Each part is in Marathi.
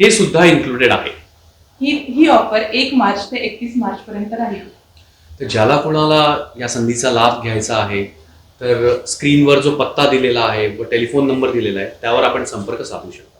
हे सुद्धा इन्क्लुडेड आहे. ही ही ऑफर एक मार्च ते एकतीस मार्च पर्यंत राहील. तर ज्याला कोणाला या संधीचा लाभ घ्यायचा आहे तर स्क्रीनवर जो पत्ता दिलेला आहे व टेलिफोन नंबर दिलेला आहे त्यावर आपण संपर्क साधू शकता.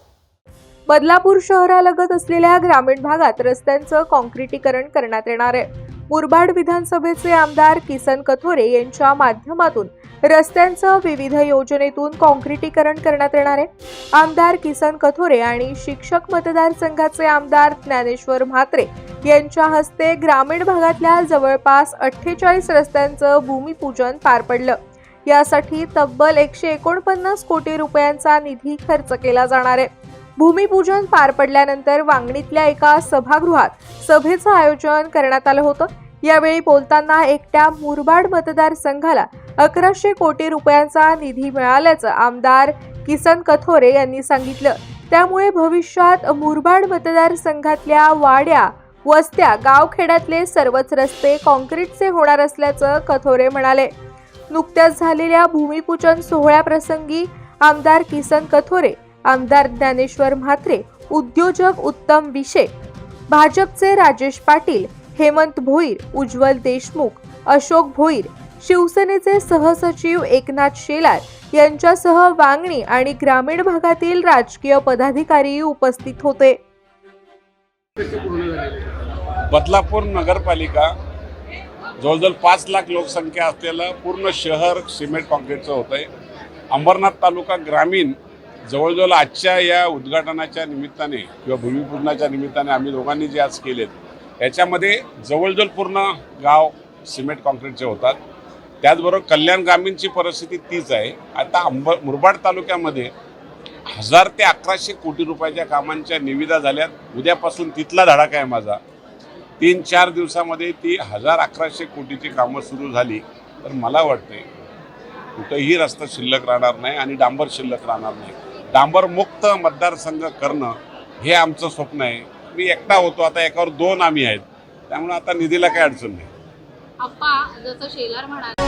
बदलापूर शहरालगत असलेल्या ग्रामीण भागात रस्त्यांचं काँक्रिटीकरण करण्यात येणार आहे. मुरबाड विधानसभेचे आमदार किसन कथोरे यांच्या माध्यमातून रस्त्यांचं विविध योजनेतून काँक्रिटीकरण करण्यात येणार आहे. आमदार किसन कथोरे आणि शिक्षक मतदारसंघाचे आमदार ज्ञानेश्वर म्हात्रे यांच्या हस्ते ग्रामीण भागातल्या जवळपास अठ्ठेचाळीस रस्त्यांचं भूमिपूजन पार पडलं. यासाठी तब्बल एकशे एकोणपन्नास कोटी रुपयांचा निधी खर्च केला जाणार आहे. भूमिपूजन पार पडल्यानंतर वांगणीतल्या एका सभागृहात सभेचं आयोजन करण्यात आलं होतं. यावेळी बोलताना एकट्या मुरबाड मतदारसंघाला अकराशे कोटी रुपयांचा निधी मिळाल्याचं आमदार किसन कथोरे यांनी सांगितलं. त्यामुळे भविष्यात मुरबाड मतदारसंघातल्या वाड्या वस्त्या गावखेड्यातले सर्वच रस्ते काँक्रीटचे होणार असल्याचं कथोरे म्हणाले. नुकत्याच झालेल्या भूमिपूजन सोहळ्याप्रसंगी आमदार किसन कथोरे आमदार ज्ञानेश्वर म्हात्रे उद्योजक उत्तम विशे भाजपचे राजेश पाटील हेमंत भोईर उज्ज्वल देशमुख अशोक भोईर शिवसेनेचे सहसचिव एकनाथ शेलार यांच्यासह वांगणी आणि ग्रामीण भागातील राजकीय पदाधिकारी उपस्थित होते. बदलापूर नगरपालिका जवळजवळ पाच लाख लोकसंख्या असलेलं पूर्ण शहर सिमेंट कॉन्क्रीटचं होतं आहे अंबरनाथ तालुका ग्रामीण जवळजवळ आजच्या या उद्घाटनाच्या निमित्ताने किंवा भूमिपूजनाच्या निमित्ताने आम्ही दोघांनी जे आज केलेत याच्यामध्ये जवळजवळ पूर्ण गाव सिमेंट कॉन्क्रीटचे होतात. त्याचबरोबर कल्याण ग्रामीणची परिस्थिती तीच आहे. आता अंब मुरबाड तालुक्यामध्ये हजार ते अकराशे कोटी रुपयाच्या कामांच्या निविदा झाल्यात. उद्यापासून तिथला धडाका आहे माझा. तीन चार दिवसामध्ये ती हजार अकराशे कोटीची कामं सुरू झाली. तर मला वाटते कुठंही रस्ता शिल्लक राहणार नाही आणि डांबर शिल्लक राहणार नाही. डांबर मुक्त मतदारसंघ करणं हे आमचं स्वप्न आहे. मी एकटा होतो आता एकावर दोन आम्ही आहेत. त्यामुळे आता निधीला काही अडचण नाही. आप्पा जसं शेलार म्हणाले